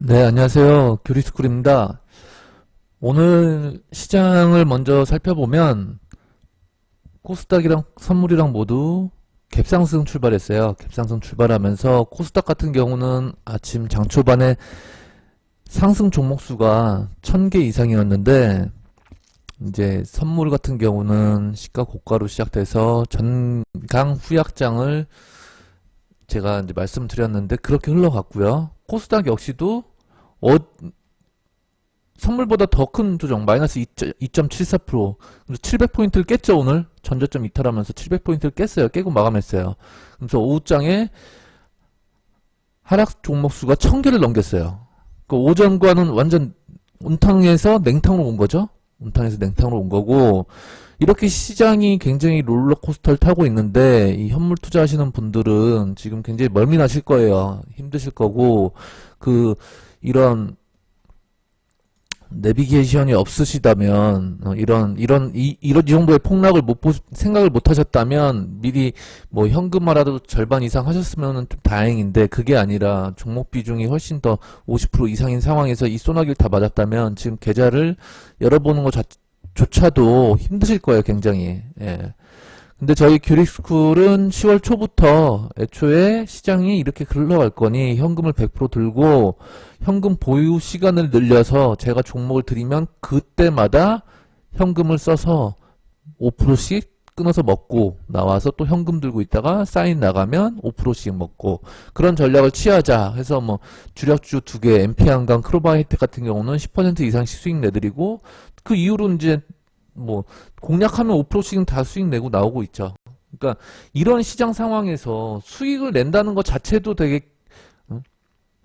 네, 안녕하세요. 교리스쿨입니다. 오늘 시장을 먼저 살펴보면 코스닥이랑 선물이랑 모두 갭상승 출발했어요. 갭상승 출발하면서 코스닥 같은 경우는 아침 장 초반에 상승 종목 수가 1000개 이상이었는데 이제 선물 같은 경우는 시가 고가로 시작돼서 전강 후약장을 제가 이제 말씀드렸는데 그렇게 흘러갔고요. 코스닥 역시도 어, 선물보다 더 큰 조정 마이너스 2.74% 700포인트를 깼죠 오늘? 전저점 이탈하면서 700포인트를 깼어요. 깨고 마감했어요. 그래서 오후장에 하락 종목 수가 1000개를 넘겼어요. 그 오전과는 완전 온탕에서 냉탕으로 온 거죠? 온탕에서 냉탕으로 온 거고 이렇게 시장이 굉장히 롤러코스터를 타고 있는데 이 현물 투자하시는 분들은 지금 굉장히 멀미나실 거예요. 힘드실 거고 그 이런 내비게이션이 없으시다면 어, 이런 이런 이 이런 이 정도의 폭락을 못 보, 생각을 못 하셨다면 미리 뭐 현금화라도 절반 이상 하셨으면 좀 다행인데 그게 아니라 종목 비중이 훨씬 더 50% 이상인 상황에서 이 소나기를 다 맞았다면 지금 계좌를 열어보는 것 자, 조차도 힘드실 거예요, 굉장히. 예. 근데 저희 규릭스쿨은 10월 초부터 애초에 시장이 이렇게 흘러갈 거니 현금을 100% 들고 현금 보유 시간을 늘려서 제가 종목을 드리면 그때마다 현금을 써서 5%씩 끊어서 먹고 나와서 또 현금 들고 있다가 사인 나가면 5%씩 먹고 그런 전략을 취하자 해서 뭐 주력주 두 개, MP 한강, 크로바 혜택 같은 경우는 10% 이상씩 수익 내드리고 그 이후로 이제 뭐 공략하면 5%씩 다 수익 내고 나오고 있죠. 그러니까 이런 시장 상황에서 수익을 낸다는 것 자체도 되게 어?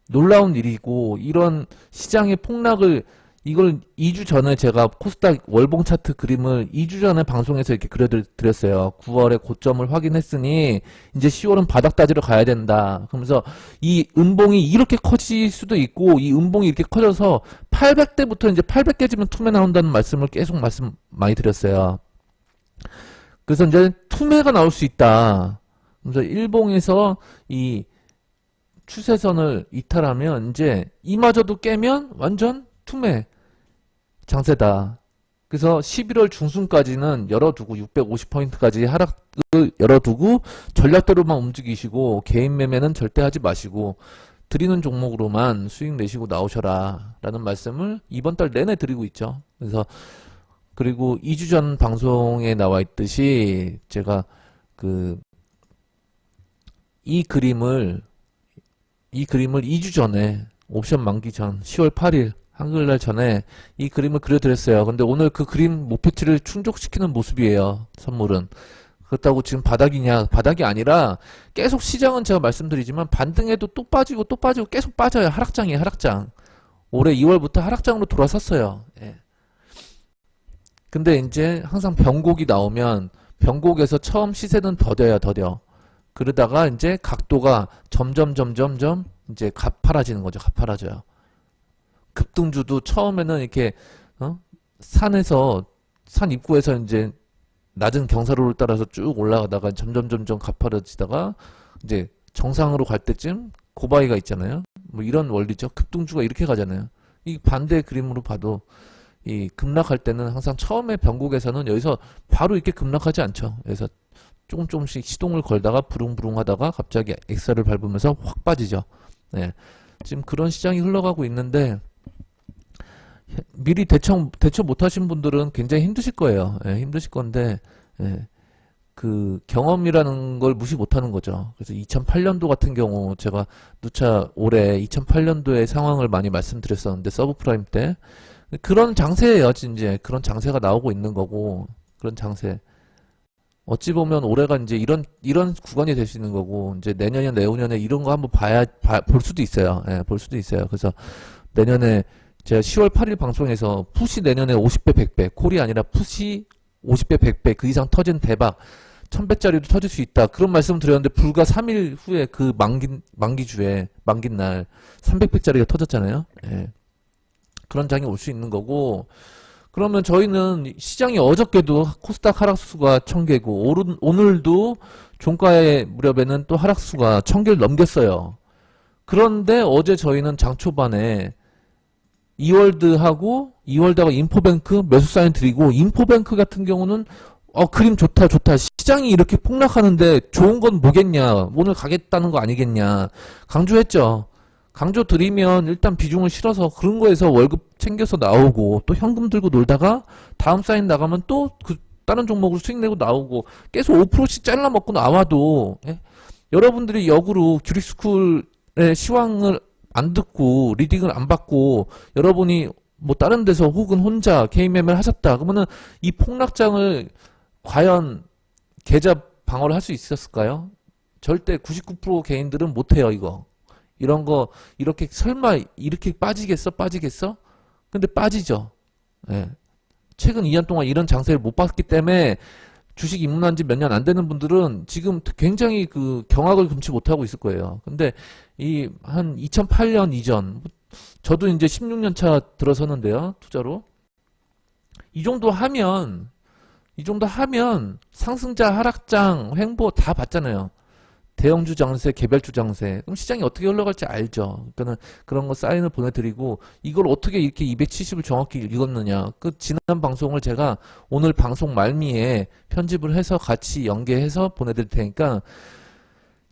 놀라운 일이고 이런 시장의 폭락을 이걸 2주 전에 제가 코스닥 월봉 차트 그림을 2주 전에 방송에서 이렇게 그려드렸어요. 9월에 고점을 확인했으니 이제 10월은 바닥 따지러 가야 된다. 그러면서 이 음봉이 이렇게 커질 수도 있고 이 음봉이 이렇게 커져서 800대부터 이제 800 깨지면 투매 나온다는 말씀을 계속 말씀 많이 드렸어요. 그래서 이제 투매가 나올 수 있다. 그래서 일봉에서 이 추세선을 이탈하면 이제 이마저도 깨면 완전 투매 장세다. 그래서 11월 중순까지는 열어두고 650포인트까지 하락을 열어두고 전략대로만 움직이시고 개인 매매는 절대 하지 마시고 드리는 종목으로만 수익 내시고 나오셔라 라는 말씀을 이번 달 내내 드리고 있죠. 그래서 그리고 2주 전 방송에 나와 있듯이 제가 그 이 그림을 이 그림을 2주 전에 옵션 만기 전 10월 8일 한글날 전에 이 그림을 그려드렸어요. 근데 오늘 그 그림 목표치를 충족시키는 모습이에요. 선물은. 그렇다고 지금 바닥이냐? 바닥이 아니라 계속 시장은 제가 말씀드리지만 반등해도 또 빠지고 또 빠지고 계속 빠져요. 하락장이에요, 하락장. 올해 2월부터 하락장으로 돌아섰어요. 예. 근데 이제 항상 변곡이 나오면 변곡에서 처음 시세는 더뎌요, 더뎌. 그러다가 이제 각도가 점점 점점 점 이제 가파라지는 거죠. 가파라져요. 급등주도 처음에는 이렇게 어? 산에서 산 입구에서 이제 낮은 경사로를 따라서 쭉 올라가다가 점점 점점 가파라지다가 이제 정상으로 갈 때쯤 고바위가 있잖아요. 뭐 이런 원리죠. 급등주가 이렇게 가잖아요. 이 반대 그림으로 봐도 이 급락할 때는 항상 처음에 변곡에서는 여기서 바로 이렇게 급락하지 않죠. 그래서 조금 조금씩 시동을 걸다가 부릉부릉 하다가 갑자기 엑셀을 밟으면서 확 빠지죠. 네. 지금 그런 시장이 흘러가고 있는데 미리 대처 대처 못하신 분들은 굉장히 힘드실 거예요. 예, 힘드실 건데 예, 그 경험이라는 걸 무시 못하는 거죠. 그래서 2008년도 같은 경우 제가 누차 올해 2008년도의 상황을 많이 말씀드렸었는데 서브프라임 때 그런 장세예요. 이제 그런 장세가 나오고 있는 거고 그런 장세. 어찌 보면 올해가 이제 이런 이런 구간이 될 수 있는 거고 이제 내년이나 내후년에 이런 거 한번 봐야 봐- 볼 수도 있어요. 예, 볼 수도 있어요. 그래서 내년에 제가 10월 8일 방송에서 푸시 내년에 50배 100배 콜이 아니라 푸시 50배 100배 그 이상 터진 대박 1000배짜리도 터질 수 있다. 그런 말씀 드렸는데 불과 3일 후에 그 만기 만기주에 만긴 날 300배짜리가 터졌잖아요. 예. 그런 장이 올 수 있는 거고 그러면 저희는 시장이 어저께도 코스닥 하락수가 1000개고 오른, 오늘도 종가의 무렵에는 또 하락수가 1000개를 넘겼어요. 그런데 어제 저희는 장 초반에 이월드하고 이월드하고 인포뱅크 매수 사인 드리고 인포뱅크 같은 경우는 어 그림 좋다 좋다. 시장이 이렇게 폭락하는데 좋은 건 뭐겠냐? 오늘 가겠다는 거 아니겠냐? 강조했죠. 강조 드리면 일단 비중을 실어서 그런 거에서 월급 챙겨서 나오고 또 현금 들고 놀다가 다음 사인 나가면 또 그 다른 종목으로 수익 내고 나오고 계속 5%씩 잘라 먹고 나와도 예? 여러분들이 역으로 규리스쿨의 시황을 안 듣고 리딩을 안 받고 여러분이 뭐 다른 데서 혹은 혼자 개인 매매를 하셨다 그러면은 이 폭락장을 과연 계좌 방어를 할 수 있었을까요? 절대 99% 개인들은 못해요 이거 이런 거 이렇게 설마 이렇게 빠지겠어 빠지겠어? 근데 빠지죠. 예. 최근 2년 동안 이런 장세를 못 봤기 때문에 주식 입문한 지 몇 년 안 되는 분들은 지금 굉장히 그 경악을 금치 못하고 있을 거예요. 근데 이 한 2008년 이전 저도 이제 16년 차 들어섰는데요. 투자로. 이 정도 하면 이 정도 하면 상승자 하락장 횡보 다 봤잖아요. 대형주 장세, 개별주 장세. 그럼 시장이 어떻게 흘러갈지 알죠. 그러니까는 그런 거 사인을 보내드리고 이걸 어떻게 이렇게 270을 정확히 읽었느냐. 그 지난 방송을 제가 오늘 방송 말미에 편집을 해서 같이 연계해서 보내드릴 테니까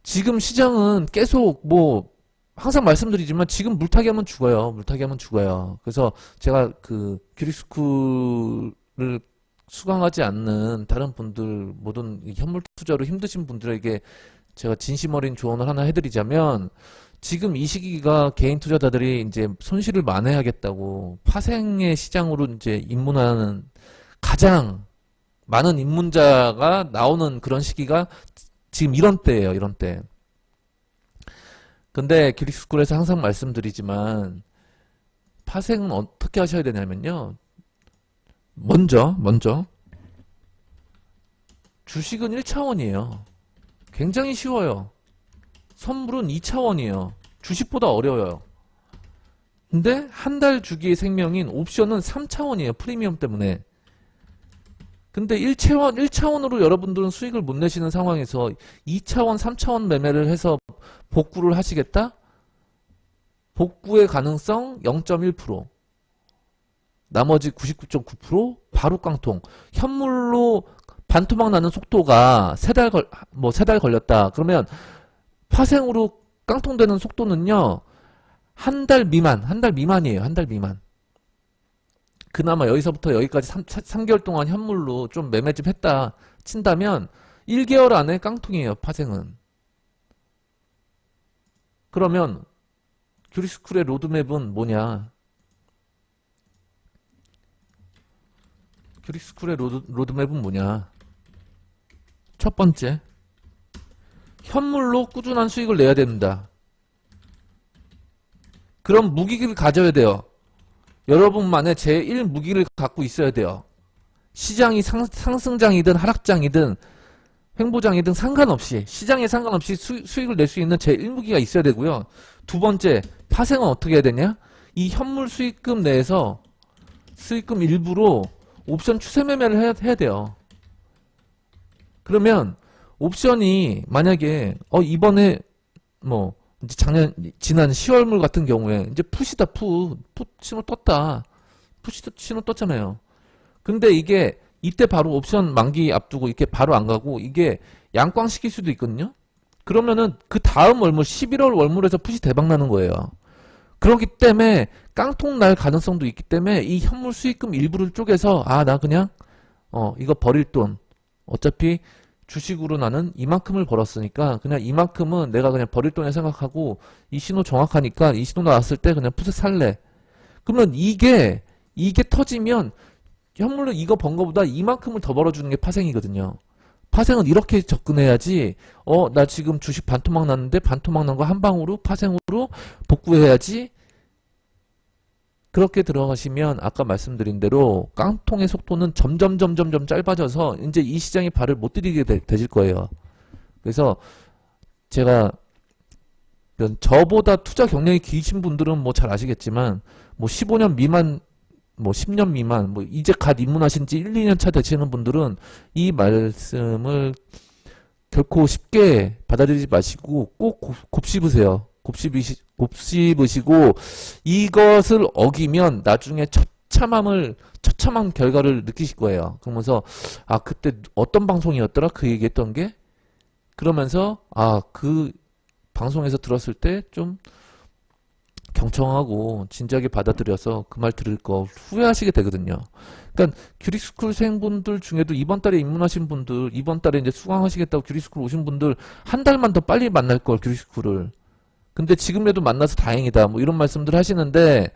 지금 시장은 계속 뭐 항상 말씀드리지만 지금 물타기 하면 죽어요. 물타기 하면 죽어요. 그래서 제가 그 규리스쿨을 수강하지 않는 다른 분들 모든 이 현물 투자로 힘드신 분들에게 제가 진심 어린 조언을 하나 해드리자면 지금 이 시기가 개인 투자자들이 이제 손실을 만회하겠다고 파생의 시장으로 이제 입문하는 가장 많은 입문자가 나오는 그런 시기가 지금 이런 때예요, 이런 때. 근데 기릭스쿨에서 항상 말씀드리지만 파생은 어떻게 하셔야 되냐면요. 먼저, 먼저 주식은 1차원이에요. 굉장히 쉬워요. 선물은 2차원이에요. 주식보다 어려워요. 근데 한 달 주기의 생명인 옵션은 3차원이에요. 프리미엄 때문에. 근데 1차원, 1차원으로 여러분들은 수익을 못 내시는 상황에서 2차원, 3차원 매매를 해서 복구를 하시겠다? 복구의 가능성 0.1%. 나머지 99.9% 바로 깡통. 현물로 반토막 나는 속도가 세 달 걸, 뭐 세 달 걸렸다. 그러면 파생으로 깡통되는 속도는요, 한 달 미만, 한 달 미만이에요. 한 달 미만. 그나마 여기서부터 여기까지 3, 3개월 동안 현물로 좀 매매 좀 했다 친다면 1개월 안에 깡통이에요. 파생은. 그러면 규리스쿨의 로드맵은 뭐냐? 규리스쿨의 로드, 로드맵은 뭐냐? 첫 번째, 현물로 꾸준한 수익을 내야 된다. 그럼 무기를 가져야 돼요. 여러분만의 제1 무기를 갖고 있어야 돼요. 시장이 상, 상승장이든 하락장이든 횡보장이든 상관없이 시장에 상관없이 수, 수익을 낼 수 있는 제1 무기가 있어야 되고요. 두 번째, 파생은 어떻게 해야 되냐? 이 현물 수익금 내에서 수익금 일부로 옵션 추세 매매를 해야, 해야 돼요. 그러면 옵션이 만약에 어 이번에 뭐 작년 지난 10월물 같은 경우에 이제 푸시다 푸, 푸 신호 떴다. 푸시 신호 떴잖아요. 근데 이게 이때 바로 옵션 만기 앞두고 이렇게 바로 안 가고 이게 양광 시킬 수도 있거든요. 그러면은 그 다음 월물 11월 월물에서 푸시 대박 나는 거예요. 그렇기 때문에 깡통 날 가능성도 있기 때문에 이 현물 수익금 일부를 쪼개서 아 나 그냥 어 이거 버릴 돈 어차피 주식으로 나는 이만큼을 벌었으니까 그냥 이만큼은 내가 그냥 버릴 돈에 생각하고 이 신호 정확하니까 이 신호 나왔을 때 그냥 푸세 살래. 그러면 이게 이게 터지면 현물로 이거 번 거보다 이만큼을 더 벌어주는 게 파생이거든요. 파생은 이렇게 접근해야지. 어, 나 지금 주식 반토막 났는데 반토막 난 거 한 방으로 파생으로 복구해야지. 그렇게 들어가시면 아까 말씀드린 대로 깡통의 속도는 점점 점점 점 짧아져서 이제 이 시장에 발을 못 들이게 되, 되실 거예요. 그래서 제가 저보다 투자 경력이 기신 분들은 뭐 잘 아시겠지만 뭐 15년 미만 뭐 10년 미만 뭐 이제 갓 입문하신 지 1, 2년 차 되시는 분들은 이 말씀을 결코 쉽게 받아들이지 마시고 꼭 곱- 곱씹으세요. 곱씹으시, 곱씹으시고 이것을 어기면 나중에 처참함을 처참한 결과를 느끼실 거예요. 그러면서 아 그때 어떤 방송이었더라 그 얘기했던 게 그러면서 아 그 방송에서 들었을 때 좀 경청하고 진지하게 받아들여서 그 말 들을 거 후회하시게 되거든요. 그러니까 규리스쿨 생분들 중에도 이번 달에 입문하신 분들, 이번 달에 이제 수강하시겠다고 규리스쿨 오신 분들 한 달만 더 빨리 만날 걸 규리스쿨을. 근데 지금이라도 만나서 다행이다. 뭐 이런 말씀들 하시는데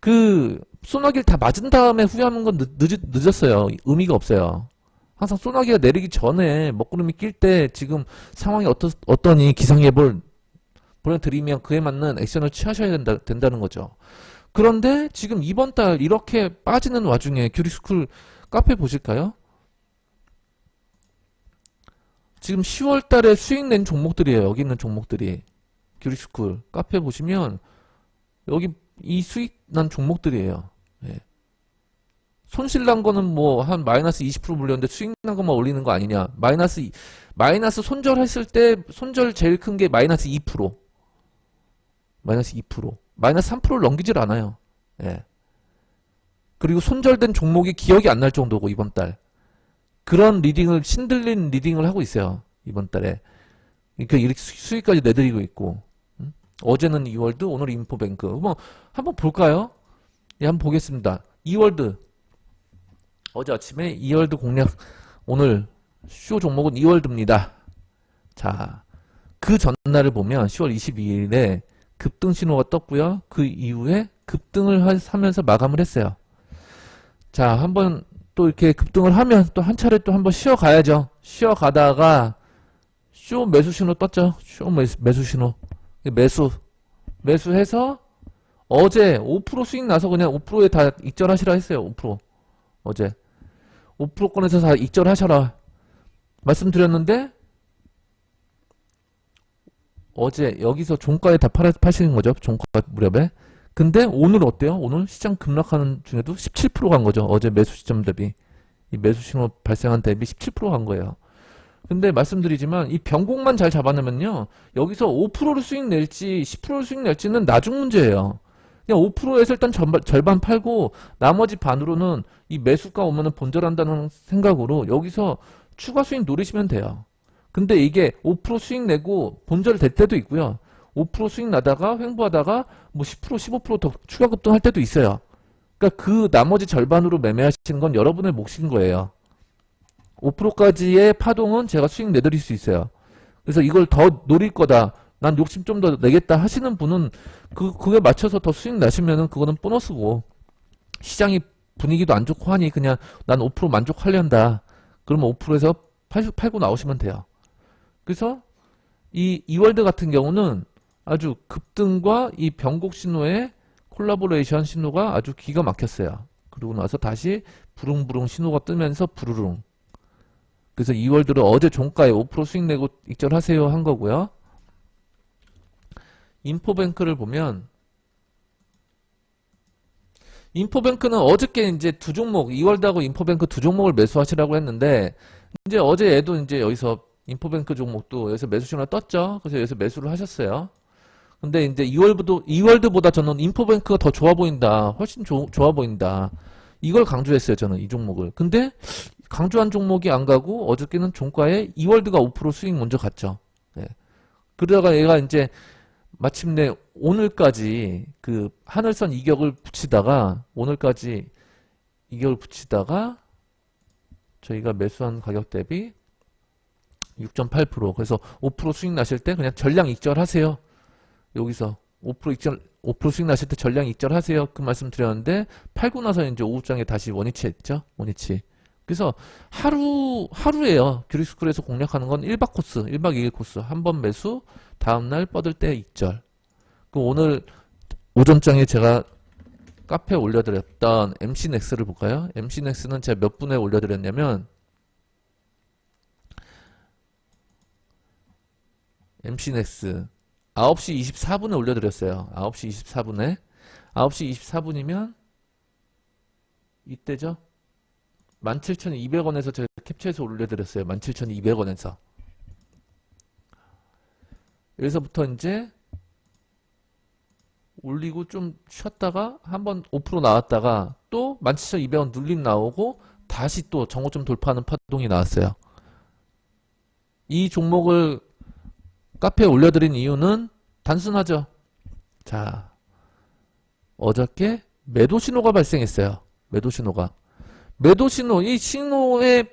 그 소나기를 다 맞은 다음에 후회하는 건 늦, 늦, 늦었어요. 의미가 없어요. 항상 소나기가 내리기 전에 먹구름이 낄 때 지금 상황이 어떠, 어떠니 기상예보를 보내드리면 그에 맞는 액션을 취하셔야 된다, 된다는 거죠. 그런데 지금 이번 달 이렇게 빠지는 와중에 규리스쿨 카페 보실까요? 지금 10월 달에 수익 낸 종목들이에요. 여기 있는 종목들이. 규리스쿨 카페 보시면 여기 이 수익 난 종목들이에요. 예. 손실 난 거는 뭐 한 마이너스 20% 물렸는데 수익 난 것만 올리는 거 아니냐. 마이너스, 이- 마이너스 손절했을 때 손절 제일 큰 게 마이너스 2%. 마이너스 2%. 마이너스 3%를 넘기질 않아요. 예. 그리고 손절된 종목이 기억이 안 날 정도고, 이번 달. 그런 리딩을, 신들린 리딩을 하고 있어요. 이번 달에. 이렇게 수- 수익까지 내드리고 있고. 음? 어제는 이월드, 오늘 인포뱅크. 뭐, 한번 볼까요? 예, 한번 보겠습니다. 이월드. 어제 아침에 이월드 공략, 오늘 쇼 종목은 이월드입니다. 자, 그 전날을 보면 10월 22일에 급등 신호가 떴고요. 그 이후에 급등을 하- 하면서 마감을 했어요. 자, 한번 또 이렇게 급등을 하면 또 한 차례 또 한번 쉬어 가야죠. 쉬어 가다가 쇼 매수 신호 떴죠. 쇼 매수, 매수 신호. 매수. 매수해서 어제 5% 수익 나서 그냥 5%에 다 익절하시라 했어요. 5%. 어제. 5%권에서 다 익절하셔라. 말씀드렸는데 어제 여기서 종가에 다 팔아, 파시는 거죠. 종가 무렵에. 근데 오늘 어때요? 오늘 시장 급락하는 중에도 17%간 거죠. 어제 매수 시점 대비. 이 매수 신호 발생한 대비 17%간 거예요. 근데 말씀드리지만 이 변곡만 잘 잡아내면요. 여기서 5%를 수익 낼지 10%를 수익 낼지는 나중 문제예요. 그냥 5%에서 일단 전반, 절반 팔고 나머지 반으로는 이 매수가 오면은 본절한다는 생각으로 여기서 추가 수익 노리시면 돼요. 근데 이게 5% 수익 내고 본절 될 때도 있고요. 5% 수익 나다가 횡보하다가 뭐 10% 15%더 추가 급등할 때도 있어요. 그러니까 그 나머지 절반으로 매매하시는 건 여러분의 몫인 거예요. 5%까지의 파동은 제가 수익 내드릴 수 있어요. 그래서 이걸 더 노릴 거다. 난 욕심 좀 더 내겠다 하시는 분은 그, 그에 맞춰서 더 수익 나시면은 그거는 보너스고 시장이 분위기도 안 좋고 하니 그냥 난 5% 만족하련다. 그러면 5%에서 팔, 팔고 나오시면 돼요. 그래서 이 이월드 같은 경우는 아주 급등과 이 변곡 신호의 콜라보레이션 신호가 아주 기가 막혔어요. 그러고 나서 다시 부릉부릉 신호가 뜨면서 부르릉. 그래서 이월드를 어제 종가에 5% 수익 내고 익절하세요 한 거고요. 인포뱅크를 보면 인포뱅크는 어저께 이제 두 종목 이월드하고 인포뱅크 두 종목을 매수하시라고 했는데 이제 어제 얘도 이제 여기서 인포뱅크 종목도 여기서 매수 신호가 떴죠. 그래서 여기서 매수를 하셨어요. 근데 이제 이월드도 이월드보다 저는 인포뱅크가 더 좋아 보인다. 훨씬 조- 좋아 보인다. 이걸 강조했어요. 저는 이 종목을. 근데 강조한 종목이 안 가고 어저께는 종가에 이월드가 5% 수익 먼저 갔죠. 네. 그러다가 얘가 이제 마침내 오늘까지 그 하늘선 이격을 붙이다가 오늘까지 이격을 붙이다가 저희가 매수한 가격 대비 6.8% 그래서 5% 수익 나실 때 그냥 전량 익절하세요. 여기서 5% 익절 5% 수익 나실 때 전량 익절하세요. 그 말씀 드렸는데 팔고 나서 이제 오후장에 다시 원위치 했죠. 원위치. 그래서 하루 하루에요. 규리스쿨에서 공략하는 건 1박 코스, 1박 2일 코스. 한 번 매수, 다음 날 뻗을 때 익절. 그 오늘 오전장에 제가 카페에 올려드렸던 MC넥스를 볼까요? MC넥스는 제가 몇 분에 올려드렸냐면 MC넥스 9시 24분에 올려드렸어요. 9시 24분에 9시 24분이면 이때죠? 17,200원에서 제가 캡처해서 올려드렸어요. 17,200원에서. 여기서부터 이제 올리고 좀 쉬었다가 한번 5% 나왔다가 또 17,200원 눌림 나오고 다시 또 정고점 돌파하는 파동이 나왔어요. 이 종목을 카페에 올려드린 이유는 단순하죠. 자, 어저께 매도 신호가 발생했어요. 매도 신호가. 매도 신호, 이 신호의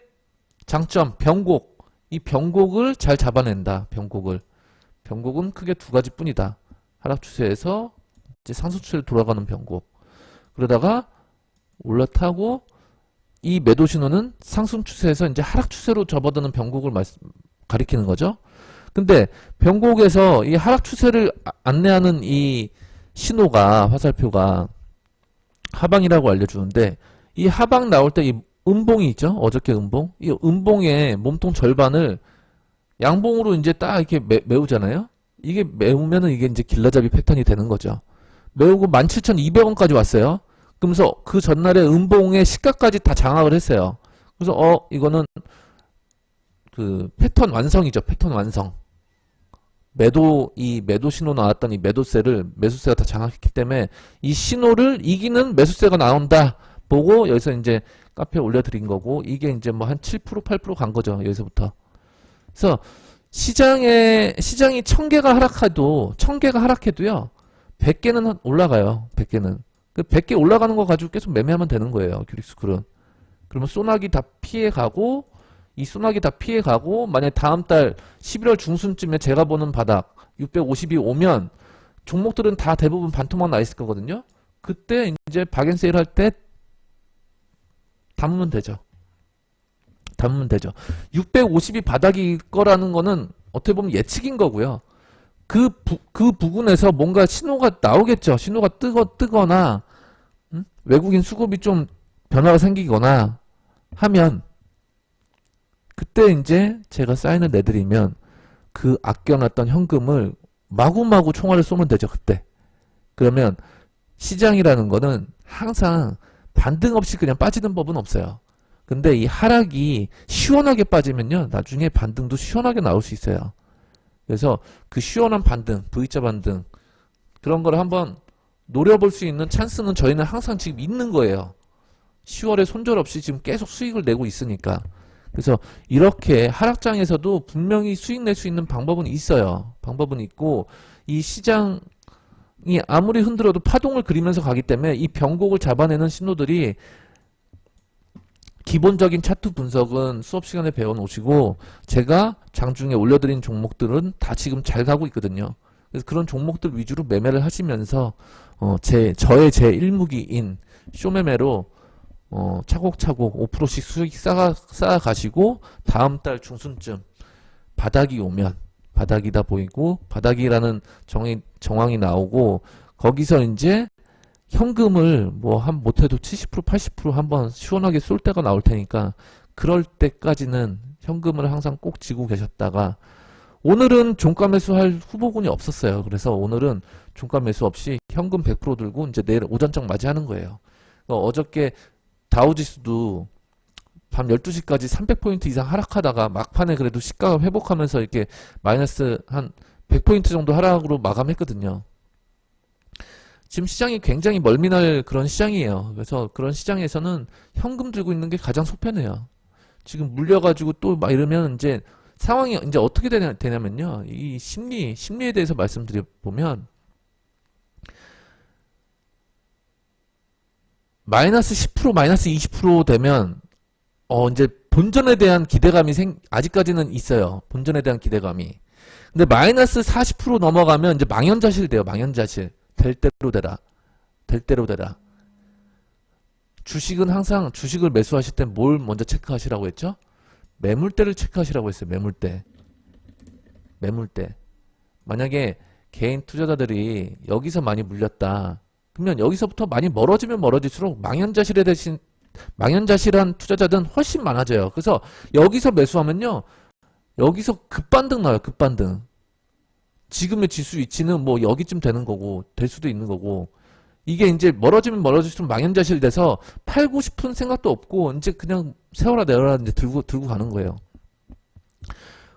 장점, 변곡. 이 변곡을 잘 잡아낸다. 변곡을. 변곡은 크게 두 가지 뿐이다. 하락 추세에서 이제 상승 추세로 돌아가는 변곡. 그러다가 올라타고 이 매도 신호는 상승 추세에서 이제 하락 추세로 접어드는 변곡을 말씀, 가리키는 거죠. 근데 변곡에서 이 하락 추세를 아- 안내하는 이 신호가 화살표가 하방이라고 알려주는데 이 하방 나올 때 이 음봉이 있죠. 어저께 음봉. 이 음봉의 몸통 절반을 양봉으로 이제 딱 이렇게 매, 메우잖아요. 이게 메우면은 이게 이제 길라잡이 패턴이 되는 거죠. 메우고 17,200원까지 왔어요. 그러면서 그 전날에 음봉의 시가까지 다 장악을 했어요. 그래서 어 이거는 그 패턴 완성이죠. 패턴 완성. 매도 이 매도 신호 나왔던 이 매도세를 매수세가 다 장악했기 때문에 이 신호를 이기는 매수세가 나온다 보고 여기서 이제 카페에 올려드린 거고 이게 이제 뭐 한 7% 8%간 거죠 여기서부터. 그래서 시장에 시장이 1000개가 하락해도 1000개가 하락해도요 100개는 올라가요 100개는 그 100개 올라가는 거 가지고 계속 매매하면 되는 거예요 규릭스쿨은. 그러면 소나기 다 피해 가고 이 소나기 다 피해 가고 만약 다음 달 11월 중순쯤에 제가 보는 바닥 650이 오면 종목들은 다 대부분 반토막 나 있을 거거든요. 그때 이제 박앤세일 할 때 담으면 되죠. 담으면 되죠. 650이 바닥일 거라는 거는 어떻게 보면 예측인 거고요. 그, 부, 그 부근에서 뭔가 신호가 나오겠죠. 신호가 뜨거, 뜨거나, 음? 외국인 수급이 좀 변화가 생기거나 하면, 그때 이제 제가 사인을 내드리면 그 아껴놨던 현금을 마구마구 총알을 쏘면 되죠, 그때. 그러면 시장이라는 거는 항상 반등 없이 그냥 빠지는 법은 없어요. 근데 이 하락이 시원하게 빠지면요, 나중에 반등도 시원하게 나올 수 있어요. 그래서 그 시원한 반등, V자 반등, 그런 걸 한번 노려볼 수 있는 찬스는 저희는 항상 지금 있는 거예요. 10월에 손절 없이 지금 계속 수익을 내고 있으니까. 그래서 이렇게 하락장에서도 분명히 수익 낼 수 있는 방법은 있어요. 방법은 있고, 이 시장 이 아무리 흔들어도 파동을 그리면서 가기 때문에 이 변곡을 잡아내는 신호들이 기본적인 차트 분석은 수업 시간에 배워놓으시고 제가 장중에 올려드린 종목들은 다 지금 잘 가고 있거든요. 그래서 그런 종목들 위주로 매매를 하시면서 어, 제 저의 제 일무기인 쇼매매로 어, 차곡차곡 5%씩 수익 쌓아, 쌓아 가시고 다음 달 중순쯤 바닥이 오면 바닥이다 보이고 바닥이라는 정의, 정황이 나오고 거기서 이제 현금을 뭐 한 못해도 70% 80% 한번 시원하게 쏠 때가 나올 테니까 그럴 때까지는 현금을 항상 꼭 쥐고 계셨다가 오늘은 종가 매수할 후보군이 없었어요. 그래서 오늘은 종가 매수 없이 현금 100% 들고 이제 내일 오전장 맞이하는 거예요. 어, 어저께 다우지수도 밤 12시까지 300포인트 이상 하락하다가 막판에 그래도 시가가 회복하면서 이렇게 마이너스 한 100포인트 정도 하락으로 마감했거든요. 지금 시장이 굉장히 멀미날 그런 시장이에요. 그래서 그런 시장에서는 현금 들고 있는 게 가장 속편해요. 지금 물려가지고 또 막 이러면 이제 상황이 이제 어떻게 되냐, 되냐면요. 이 심리, 심리에 대해서 말씀드려보면 마이너스 10% 마이너스 20% 되면 어 이제 본전에 대한 기대감이 생 아직까지는 있어요. 본전에 대한 기대감이. 근데 마이너스 40% 넘어가면 이제 망연자실 돼요. 망연자실. 될 대로 되라. 될 대로 되라. 주식은 항상 주식을 매수하실 때 뭘 먼저 체크하시라고 했죠? 매물대를 체크하시라고 했어요. 매물대. 매물대. 만약에 개인 투자자들이 여기서 많이 물렸다. 그러면 여기서부터 많이 멀어지면 멀어질수록 망연자실에 대신 망연자실한 투자자들은 훨씬 많아져요. 그래서 여기서 매수하면요. 여기서 급반등 나와요. 급반등. 지금의 지수 위치는 뭐 여기쯤 되는 거고 될 수도 있는 거고 이게 이제 멀어지면 멀어질수록 망연자실 돼서 팔고 싶은 생각도 없고 이제 그냥 세워라 내려라 이제 들고 들고 가는 거예요.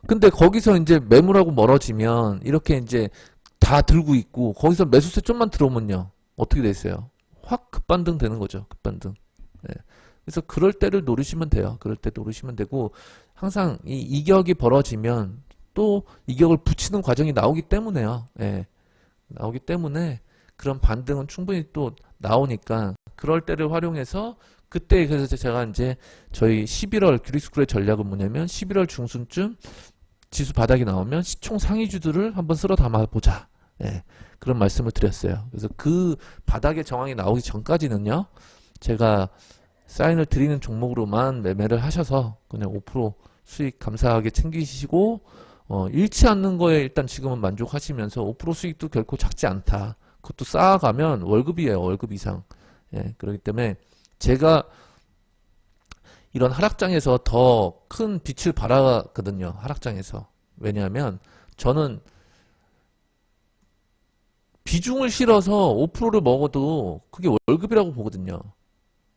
근데 거기서 이제 매물하고 멀어지면 이렇게 이제 다 들고 있고 거기서 매수세 좀만 들어오면요 어떻게 되겠어요? 확 급반등 되는 거죠 급반등. 예. 그래서 그럴 때를 노리시면 돼요. 그럴 때 노리시면 되고 항상 이 이격이 벌어지면 또 이격을 붙이는 과정이 나오기 때문에요. 예. 나오기 때문에 그런 반등은 충분히 또 나오니까 그럴 때를 활용해서 그때 그래서 제가 이제 저희 11월 규리스쿨의 전략은 뭐냐면 11월 중순쯤 지수 바닥이 나오면 시총 상위주들을 한번 쓸어 담아 보자. 예. 그런 말씀을 드렸어요. 그래서 그 바닥의 정황이 나오기 전까지는요. 제가 사인을 드리는 종목으로만 매매를 하셔서 그냥 5% 수익 감사하게 챙기시고 어, 잃지 않는 거에 일단 지금은 만족하시면서 5% 수익도 결코 작지 않다. 그것도 쌓아가면 월급이에요. 월급 이상. 예, 그렇기 때문에 제가 이런 하락장에서 더 큰 빛을 발하거든요. 하락장에서. 왜냐하면 저는 비중을 실어서 5%를 먹어도 그게 월급이라고 보거든요.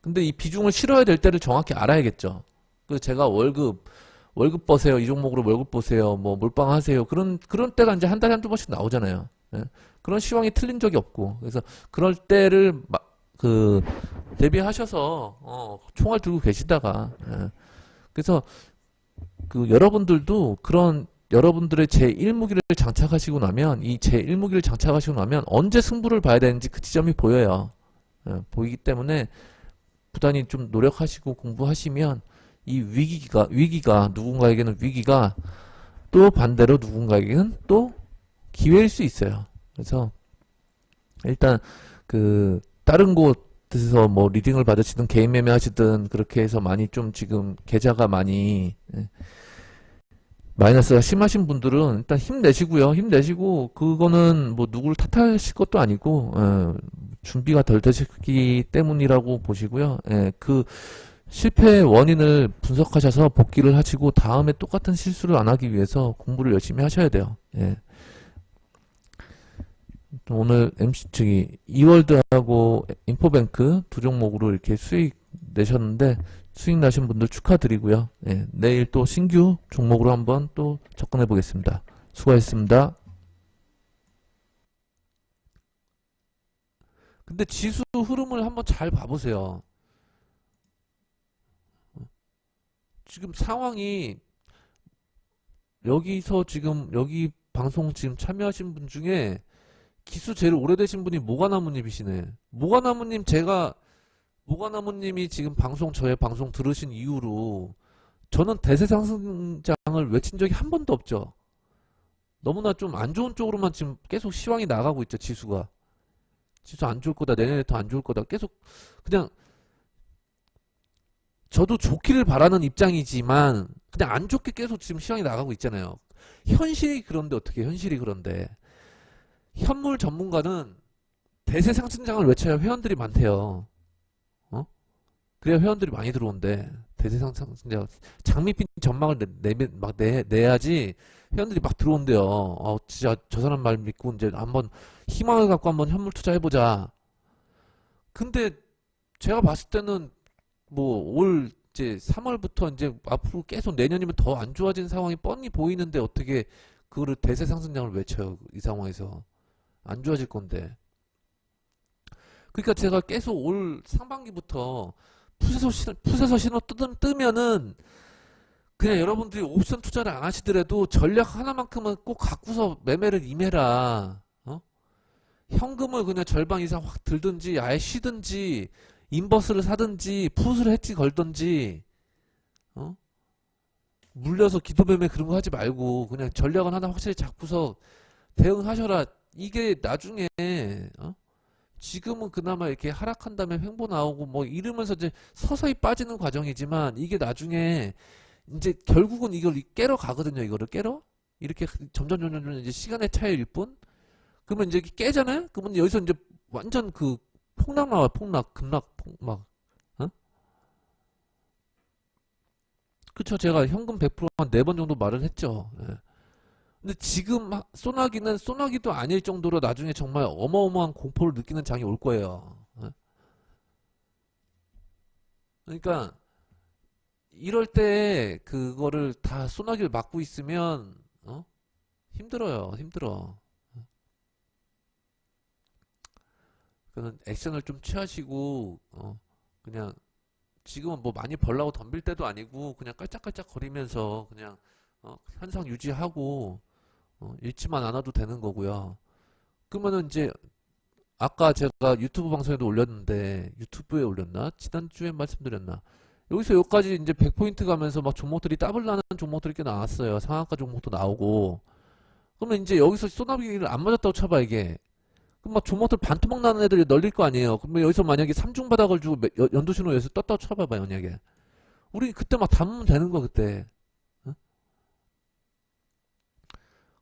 근데 이 비중을 실어야 될 때를 정확히 알아야겠죠. 그 제가 월급 월급 버세요. 이 종목으로 월급 보세요. 뭐 몰빵 하세요. 그런 그런 때가 이제 한 달에 한두 번씩 나오잖아요. 예. 그런 시황이 틀린 적이 없고. 그래서 그럴 때를 마- 그 대비하셔서 어, 총알 들고 계시다가 예. 그래서 그 여러분들도 그런 여러분들의 제1무기를 장착하시고 나면 이 제1무기를 장착하시고 나면 언제 승부를 봐야 되는지 그 지점이 보여요. 예, 보이기 때문에 부단히 좀 노력하시고 공부하시면 이 위기가 위기가 누군가에게는 위기가 또 반대로 누군가에게는 또 기회일 수 있어요. 그래서 일단 그 다른 곳에서 뭐 리딩을 받으시든 개인 매매 하시든 그렇게 해서 많이 좀 지금 계좌가 많이 예, 마이너스가 심하신 분들은 일단 힘내시고요. 힘내시고 그거는 뭐 누구를 탓하실 것도 아니고 예, 준비가 덜 되셨기 때문이라고 보시고요. 예, 그 실패의 원인을 분석하셔서 복귀를 하시고 다음에 똑같은 실수를 안 하기 위해서 공부를 열심히 하셔야 돼요. 예. 오늘 MC 측이 이월드하고 인포뱅크 두 종목으로 이렇게 수익 내셨는데 수익 나신 분들 축하드리고요. 예, 내일 또 신규 종목으로 한번 또 접근해 보겠습니다. 수고하셨습니다. 근데 지수 흐름을 한번 잘 봐보세요. 지금 상황이 여기서 지금 여기 방송 지금 참여하신 분 중에 기수 제일 오래되신 분이 모가나무님이시네. 모가나무님 제가 모가나무님이 지금 방송 저의 방송 들으신 이후로 저는 대세 상승장을 외친 적이 한 번도 없죠. 너무나 좀 안 좋은 쪽으로만 지금 계속 시황이 나가고 있죠, 지수가. 지수 안 좋을 거다, 내년에 더 안 좋을 거다. 계속 그냥 저도 좋기를 바라는 입장이지만 그냥 안 좋게 계속 지금 시황이 나가고 있잖아요. 현실이 그런데 어떻게 현실이 그런데 현물 전문가는 대세 상승장을 외쳐야 회원들이 많대요. 어? 그래야 회원들이 많이 들어온대. 대세 상승장 장미핀 전망을 내, 내, 막 내, 내야지 회원들이 막 들어온대요. 어, 진짜 저 사람 말 믿고 이제 한번 희망을 갖고 한번 현물 투자해보자. 근데 제가 봤을 때는 뭐 올 이제 3월부터 이제 앞으로 계속 내년이면 더 안 좋아진 상황이 뻔히 보이는데 어떻게 그거를 대세 상승장을 외쳐요 이 상황에서 안 좋아질 건데 그러니까 제가 계속 올 상반기부터 푸세서 신호, 푸세서 신호 뜨, 뜨면은 그냥 여러분들이 옵션 투자를 안 하시더라도 전략 하나만큼은 꼭 갖고서 매매를 임해라 어? 현금을 그냥 절반 이상 확 들든지 아예 쉬든지 인버스를 사든지 풋을 해치 걸든지 어? 물려서 기도매매 그런 거 하지 말고 그냥 전략은 하나 확실히 잡고서 대응하셔라. 이게 나중에 어? 지금은 그나마 이렇게 하락한 다음에 횡보 나오고 뭐 이러면서 이제 서서히 빠지는 과정이지만 이게 나중에 이제 결국은 이걸 깨러 가거든요. 이거를 깨러 이렇게 점점 점점 점점 이제 시간의 차이일 뿐. 그러면 이제 깨잖아요. 그러면 여기서 이제 완전 그 폭락 나와요. 폭락, 급락, 폭막. 어? 그쵸. 제가 현금 100%한 네 번 정도 말을 했죠. 예. 근데 지금 하- 소나기는 소나기도 아닐 정도로 나중에 정말 어마어마한 공포를 느끼는 장이 올 거예요. 예. 그러니까 이럴 때 그거를 다 소나기를 막고 있으면 어? 힘들어요. 힘들어. 그는 액션을 좀 취하시고 어 그냥 지금은 뭐 많이 벌라고 덤빌 때도 아니고 그냥 깔짝깔짝 거리면서 그냥 어 현상 유지하고 어 잃지만 않아도 되는 거고요. 그러면은 이제 아까 제가 유튜브 방송에도 올렸는데 유튜브에 올렸나? 지난주에 말씀드렸나? 여기서 여기까지 이제 100포인트 가면서 막 종목들이 더블 나는 종목들이 꽤 나왔어요. 상한가 종목도 나오고. 그러면 이제 여기서 소나비를 안 맞았다고 쳐봐 이게. 그럼 막 종목들 반토막 나는 애들이 널릴 거 아니에요. 그러면 여기서 만약에 삼중 바닥을 주고 매- 여- 연두신호 여기서 떴다고 쳐봐봐 만약에. 우리 그때 막 담으면 되는 거 그때. 어?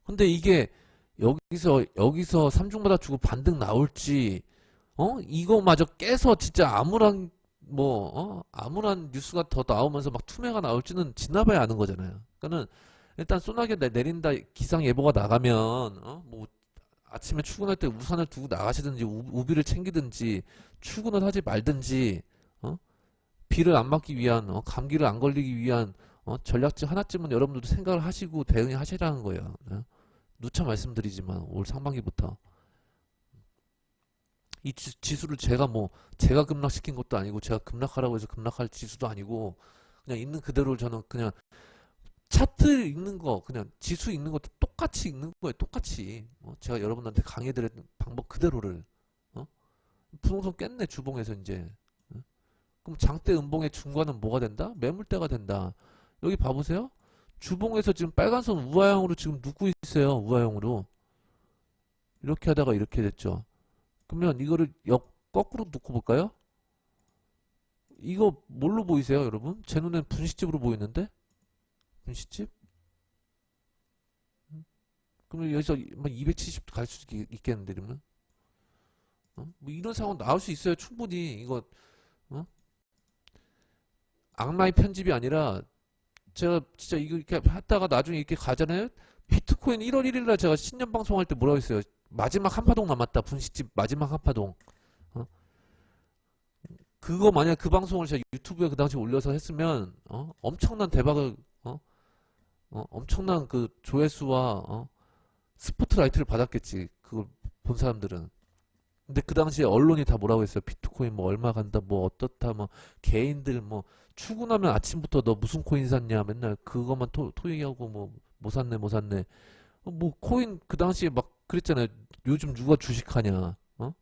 근데 이게 여기서 여기서 삼중 바닥 주고 반등 나올지 어 이거마저 깨서 진짜 아무런 뭐 어? 아무런 뉴스가 더 나오면서 막 투매가 나올지는 지나봐야 아는 거잖아요. 그러니까는 일단 소나게 내- 내린다 기상 예보가 나가면 어? 뭐 아침에 출근할 때 우산을 두고 나가시든지 우, 우비를 챙기든지 출근을 하지 말든지 어? 비를 안 맞기 위한 어? 감기를 안 걸리기 위한 어? 전략적 하나쯤은 여러분들도 생각을 하시고 대응하시라는 거예요. 어? 누차 말씀드리지만 올 상반기부터 이 지, 지수를 제가 뭐 제가 급락시킨 것도 아니고 제가 급락하라고 해서 급락할 지수도 아니고 그냥 있는 그대로 저는 그냥 차트 읽는 거 그냥 지수 읽는 것도 똑같이 읽는 거예요 똑같이 어, 제가 여러분한테 강의드렸던 방법 그대로를 어? 부동산 깼네 주봉에서 이제 어? 그럼 장대 음봉의 중간은 뭐가 된다? 매물대가 된다 여기 봐보세요 주봉에서 지금 빨간선 우하형으로 지금 눕고 있어요 우하형으로 이렇게 하다가 이렇게 됐죠 그러면 이거를 역 거꾸로 놓고 볼까요? 이거 뭘로 보이세요, 여러분? 제 눈엔 분식집으로 보이는데? 분식집? 음? 그러면 여기서 뭐 270도 갈 수 있겠는데, 그러면? 어? 뭐 이런 상황 나올 수 있어요, 충분히. 이거, 어? 악마의 편집이 아니라, 제가 진짜 이거 이렇게 하다가 나중에 이렇게 가잖아요? 비트코인 1월 1일 날 제가 신년 방송할 때 뭐라고 했어요? 마지막 한파동 남았다. 분식집 마지막 한파동. 어? 그거 만약 그 방송을 제가 유튜브에 그 당시 올려서 했으면 어? 엄청난 대박을 어? 어? 엄청난 그 조회수와 어? 스포트라이트를 받았겠지. 그걸 본 사람들은. 근데 그 당시에 언론이 다 뭐라고 했어요? 비트코인 뭐 얼마 간다, 뭐 어떻다, 뭐 개인들 뭐 출근하면 아침부터 너 무슨 코인 샀냐, 맨날 그것만 토, 토의하고 뭐 뭐 샀네, 뭐 샀네. 어, 뭐 코인 그 당시에 막 그랬잖아요. 요즘 누가 주식하냐? 어?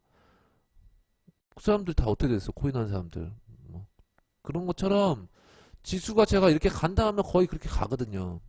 그 사람들 다 어떻게 됐어? 코인 한 사람들. 뭐. 그런 것처럼 지수가 제가 이렇게 간다 하면 거의 그렇게 가거든요.